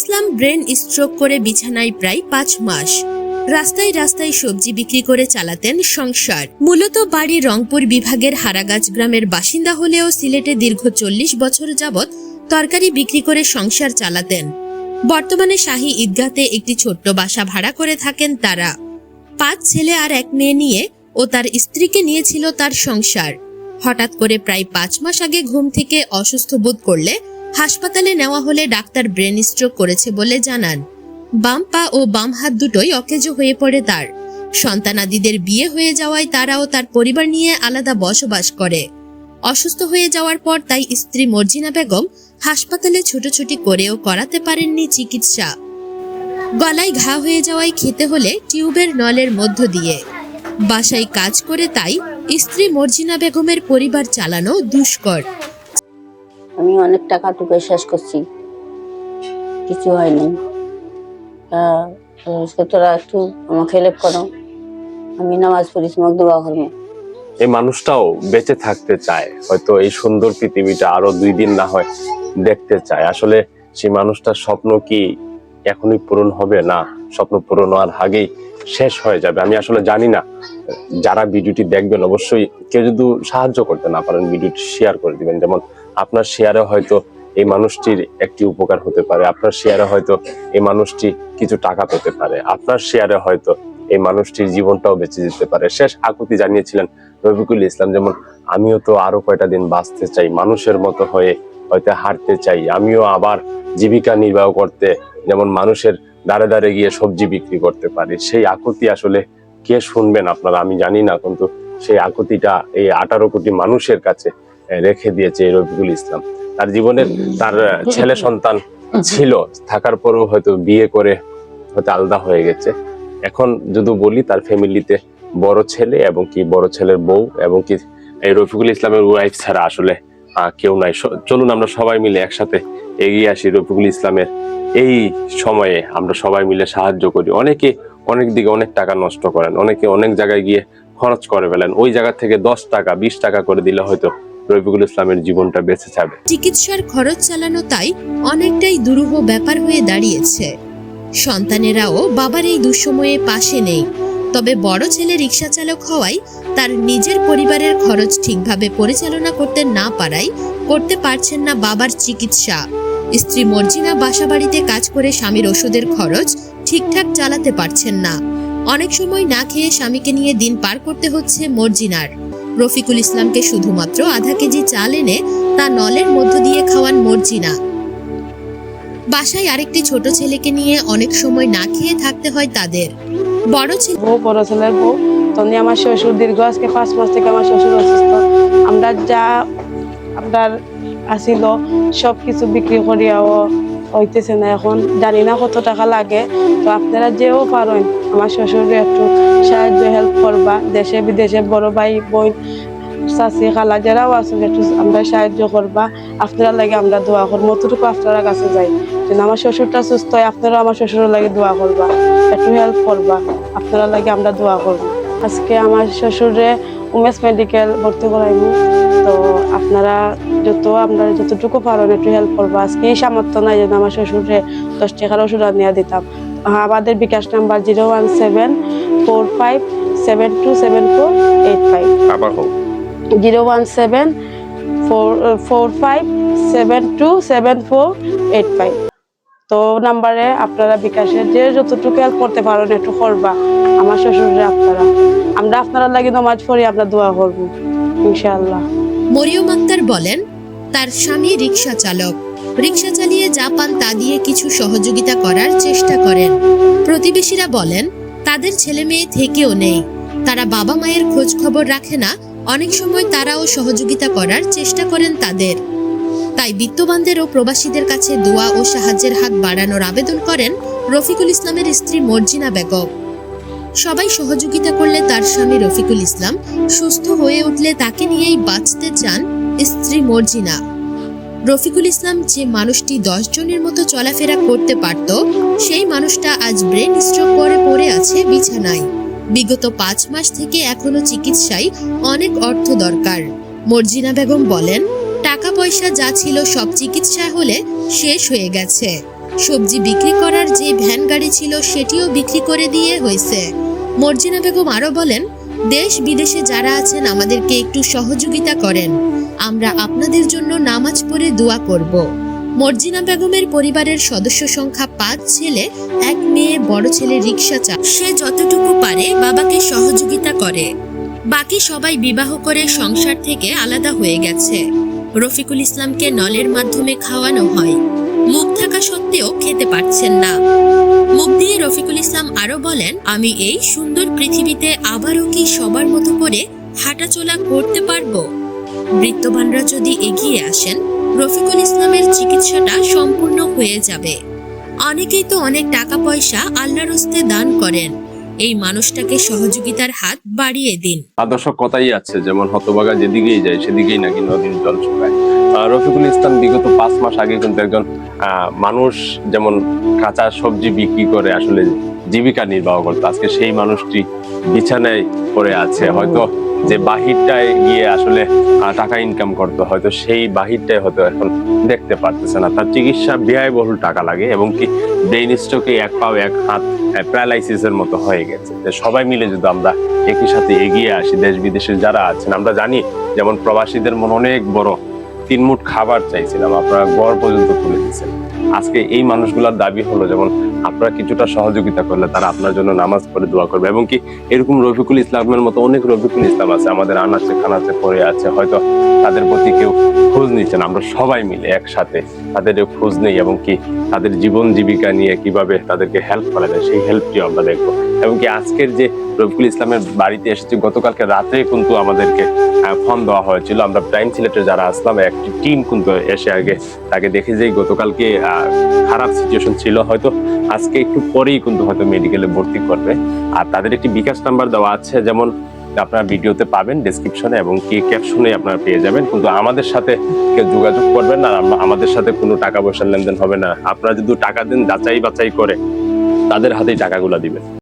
ইসলাম brain stroke করে বিছানায় প্রায় পাঁচ মাস। রাস্তায় রাস্তায় সবজি বিক্রি করে চালাতেন সংসার। মূলত বাড়ি রংপুর বিভাগের হারাগাছ গ্রামের বাসিন্দা হলেও সিলেটে দীর্ঘ চল্লিশ বছর যাবৎ তরকারি বিক্রি করে সংসার চালাতেন। বর্তমানে শাহী ঈদগাতে একটি ছোট্ট বাসা ভাড়া করে থাকেন তারা। পাঁচ ছেলে আর এক মেয়ে নিয়ে ও তার স্ত্রীকে নিয়েছিল তার সংসার। হঠাৎ করে প্রায় পাঁচ মাস আগে ঘুম থেকে অসুস্থ বোধ করলে হাসপাতালে নেওয়া হলে ডাক্তার ব্রেন স্ট্রোক করেছে বলে জানান। বাম পা ও বাম হাত দুটোই অকেজো হয়ে পড়ে তার। সন্তানাদিদের বিয়ে হয়ে যাওয়ায় তারাও তার পরিবার নিয়ে আলাদা বসবাস করে। অসুস্থ হয়ে যাওয়ার পর তাই স্ত্রী মর্জিনা বেগম হাসপাতালে ছুটোছুটি করেও করাতে পারেননি চিকিৎসা। গলায় ঘা হয়ে যাওয়ায় খেতে হলে টিউবের নলের মধ্য দিয়ে। বাসায় কাজ করে তাই স্ত্রী মর্জিনা বেগমের পরিবার চালানো দুষ্কর। আমি অনেক টাকা টুকে শেষ করছি। কিছু হয়নি। তোরা একটু আমাকে হেল্প করো। আমি নামাজ পড়ি, তোমাকে দোয়া করব। এই মানুষটাও বেঁচে থাকতে চায়। হয়তো এই সুন্দর পৃথিবীটা আরও দুই দিন না হয় দেখতে চায়। আসলে সেই মানুষটার স্বপ্ন কি এখনই পূরণ হবে? না, স্বপ্ন পূরণ হওয়ার আগেই শেষ হয়ে যাবে। আমি আসলে জানি না। যারা ভিডিওটি দেখবেন, অবশ্যই কেউ যদি সাহায্য করতে না পারেন, ভিডিওটি শেয়ার করে দিবেন। যেমন আপনার শেয়ারে হয়তো এই মানুষটির একটি উপকার হতে পারে। আপনার শেয়ারে হয়তো এই মানুষটি কিছু টাকা পেতে পারে। আপনার শেয়ারে হয়তো এই মানুষটির জীবনটাও বেঁচে যেতে পারে। শেষ আকুতি জানিয়েছিলেন রফিকুল ইসলাম যেমন, আমিও তো আরও কয়টা দিন বাঁচতে চাই, মানুষের মতো হয়ে হয়তো হাঁটতে চাই। আমিও আবার জীবিকা নির্বাহ করতে, যেমন মানুষের দাঁড়ে দাঁড়ে গিয়ে সবজি বিক্রি করতে পারি। সেই আকুতি আসলে কে শুনবেন আপনারা? আমি জানি না, কিন্তু সেই আকুতিটা এই আঠারো কোটি মানুষের কাছে রেখে দিয়েছে রফিকুল ইসলাম। তার জীবনের তার ছেলে সন্তান ছিল, থাকার পরেও হয়তো বিয়ে করে হয়তো আলাদা হয়ে গেছে। এখন যদি বলি তার ফ্যামিলিতে বড় ছেলে এবং কি বড় ছেলের বউ এবং কি এই রফিকুল ইসলামের ওয়াইফ ছাড়া আসলে কেউ নাই। চলুন আমরা সবাই মিলে একসাথে এগিয়ে আসি রফিকুল ইসলামের এই সময়ে। আমরা সবাই মিলে সাহায্য করি। অনেকে অনেক দিকে অনেক টাকা নষ্ট করেন, অনেকে অনেক জায়গায় গিয়ে খরচ করে ফেলেন। ওই জায়গা থেকে দশ টাকা, বিশ টাকা করে দিলে হয়তো রফিকুল ইসলামের জীবনটা বেঁচে যাবে চিকিৎসার খরচ চালানো তাই অনেকটাই দুরূহ ব্যাপার হয়ে দাঁড়িয়েছে। সন্তানেরাও বাবার এই দুঃসময়ে পাশে নেই। তবে বড় ছেলে রিক্সা চালক হওয়ায় তার নিজের পরিবারের খরচ ঠিকভাবে পরিচালনা করতে না পারায় করতে পারছেন না বাবার চিকিৎসা। স্ত্রী মর্জিনা বাসা বাড়িতে কাজ করে স্বামীর ওষুধের খরচ ঠিকঠাক চালাতে পারছেন না। অনেক সময় না খেয়ে স্বামীকে নিয়ে দিন পার করতে হচ্ছে মর্জিনার। রফিকুল ইসলামকে শুধুমাত্র আধা কেজি চাল এনে তা নলের মধ্য দিয়ে খাওয়ান মর্জিনা। বাসায় আরেকটি ছোট ছেলেকে নিয়ে অনেক সময় না খেয়ে থাকতে হয় তাদের। বড় ছেলে বউ, বড় ছেলের বউ। তখন আমার শ্বশুর দীর্ঘ আজকে পাঁচ মাস থেকে আমার শ্বশুর অসুস্থ। আমরা যা আপনার আসিল সব কিছু বিক্রি করিয়াও হইতেছে না এখন। জানি না কত টাকা লাগে। তো আপনারা যেও পারেন। আমার শ্বশুরে একটু সাহায্য হেল্প করবা। দেশে, বিদেশে বড় ভাই, বোন চাষি খালা যারাও আছেন, একটু আমরা সাহায্য করবা। আপনারা লাগে আমরা দোয়া করব। অতটুকু আপনারা কাছে যাই। যেন আমার শ্বশুরটা সুস্থ হয়, আপনারা আমার শ্বশুরের লাগে দোয়া করবা। একটু হেল্প করবা। আপনারা লাগে আমরা দোয়া করব। আজকে আমার শ্বশুরে উমেশ মেডিকেল ভর্তি করাইনি। তো আপনারা যত আপনারা যতটুকু পারেন একটু হেল্প করবা। আজকে এই সামর্থ্য নাই যেন আমার শ্বশুরে দশ টাকার ওষুধ আনিয়ে দিতাম। আমাদের bKash number zero one seven four five seven two seven four eight five. আবার হোক। Zero one seven four four five seven two seven four eight five. তো নাম্বারে আপনারা বিকাশের যে যতটুকু হেল্প করতে পারেন একটু করবা। আমার শ্বশুরে আপনারা। আমরা আপনারা লাগে নমাজ পড়ি আমরা দোয়া করব ইনশাআল্লাহ। মরিয়ম আক্তার বলেন, তার স্বামী রিক্সা চালক। রিক্সা চালিয়ে যা পান তা দিয়ে কিছু সহযোগিতা করার চেষ্টা করেন। প্রতিবেশীরা বলেন, তাদের ছেলে মেয়ে থেকেও নেই। তারা বাবা মায়ের খোঁজ খবর রাখে না, অনেক সময় তারাও সহযোগিতা করার চেষ্টা করেন তাদের। তাই বিত্তবানদের ও প্রবাসীদের কাছে দোয়া ও সাহায্যের হাত বাড়ানোর আবেদন করেন রফিকুল ইসলামের স্ত্রী মর্জিনা বেগম। সবাই সহযোগিতা করলে তার স্বামী রফিকুল ইসলাম সুস্থ হয়ে উঠলে তাকে নিয়েই বাঁচতে চান স্ত্রী মর্জিনা। রফিকুল ইসলাম যে মানুষটি দশ জনের মতো চলাফেরা করতে পারত, সেই মানুষটা আজ ব্রেন স্ট্রোক করে পড়ে আছে বিছানায়। বিগত পাঁচ মাস থেকে এখনও চিকিৎসায় অনেক অর্থ দরকার। মর্জিনা বেগম বলেন, টাকা পয়সা যা ছিল সব চিকিৎসা হলে শেষ হয়ে গেছে। সবজি বিক্রি করার যে ভ্যান গাড়ি ছিল সেটিও বিক্রি করে দিয়ে হয়েছে। মর্জিনা বেগম আরও বলেন, দেশ বিদেশে যারা আছেন, আমাদেরকে একটু সহযোগিতা করেন। আমরা আপনাদের জন্য নামাজ পড়ে দোয়া করব। মর্জিনা বেগমের পরিবারের সদস্য সংখ্যা পাঁচ ছেলে, এক মেয়ে, বড় ছেলে রিক্সা চা সে যতটুকু পারে বাবাকে সহযোগিতা করে। বাকি সবাই বিবাহ করে সংসার থেকে আলাদা হয়ে গেছে। রফিকুল ইসলামকে নলের মাধ্যমে খাওয়ানো হয়। মুখ থাকা সত্ত্বেও খেতে পারছেন না। মুখ দিয়ে রফিকুল ইসলাম আরও বলেন, আমি এই সুন্দর পৃথিবীতে আবারও কি সবার মতো করে হাঁটাচলা করতে পারব? বৃত্তবানরা যদি এগিয়ে আসেন, রফিকুল ইসলামের চিকিৎসাটা সম্পূর্ণ হয়ে যাবে। অনেকেই তো অনেক টাকা পয়সা আল্লাহর হস্তে দান করেন। এই মানুষটাকে সহযোগিতার হাত বাড়িয়ে দিন। আদর্শ কথাই আছে, যেমন হতবাগা যেদিকেই যায় সেদিকেই নাকি নদীর জল শুকায়। রফিকুল ইসলাম বিগত পাঁচ মাস আগে কিন্তু একজন মানুষ যেমন কাঁচা সবজি বিক্রি করে আসলে জীবিকা নির্বাহ করতো, আজকে সেই মানুষটি বিছানায় পড়ে আছে। হয়তো যে বাহিরটায় গিয়ে আসলে টাকা ইনকাম করতো, হয়তো সেই বাহিরটাই হয়তো এখন দেখতে পারতেছে না। তার চিকিৎসা ব্যয়বহুল টাকা লাগে এবং কি ব্রেইন স্ট্রোকে এক পাও এক হাত প্যারালাইসিসের মতো হয়ে গেছে। সবাই মিলে যদি আমরা একই সাথে এগিয়ে আসি দেশ বিদেশে যারা আছেন, আমরা জানি যেমন প্রবাসীদের মন অনেক বড় তিন মুঠ খাবার চাইছিলাম, আপনারা গড় পর্যন্ত তুলে দিচ্ছেন আজকে এই মানুষগুলোর দাবি হলো যেমন আপনারা কিছুটা সহযোগিতা করলে তারা আপনার জন্য নামাজ পড়ে দোয়া করবে এবং কি এরকম রফিকুল ইসলামের মতো অনেক রফিকুল ইসলাম আছে, আমাদের আনাচে খানাচে পড়ে আছে, হয়তো তাদের প্রতি কেউ খোঁজ নিচ্ছেন আমরা সবাই মিলে একসাথে তাদের খোঁজ নেই এবং কি তাদের জীবন জীবিকা নিয়ে কীভাবে তাদেরকে হেল্প করা যায়, সেই হেল্পটিও আমরা দেখব। এবং কি আজকের যে রফিকুল ইসলামের বাড়িতে এসেছি, গতকালকে রাতে কিন্তু আমাদেরকে ফোন দেওয়া হয়েছিল। আমরা প্রাইম সিলেটের যারা আসলাম একটি টিম কিন্তু এসে আগে তাকে দেখে যে গতকালকে খারাপ সিচুয়েশন ছিল, হয়তো আজকে একটু পরেই কিন্তু হয়তো মেডিকেলে ভর্তি করবে। আর তাদের একটি বিকাশ নাম্বার দেওয়া আছে, যেমন আপনারা ভিডিওতে পাবেন ডেসক্রিপশনে এবং কি ক্যাপশনে আপনারা পেয়ে যাবেন। কিন্তু আমাদের সাথে কেউ যোগাযোগ করবেন না আমাদের সাথে কোনো টাকা পয়সার লেনদেন হবে না। আপনারা যদি টাকা দেন যাচাই বাছাই করে তাদের হাতেই টাকাগুলো দিবেন।